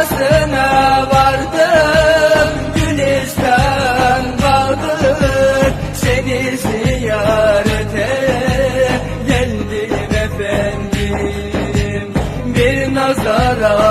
rüyasına vardım Gülistan bağdır seni ziyarete Geldim efendim. Bir nazara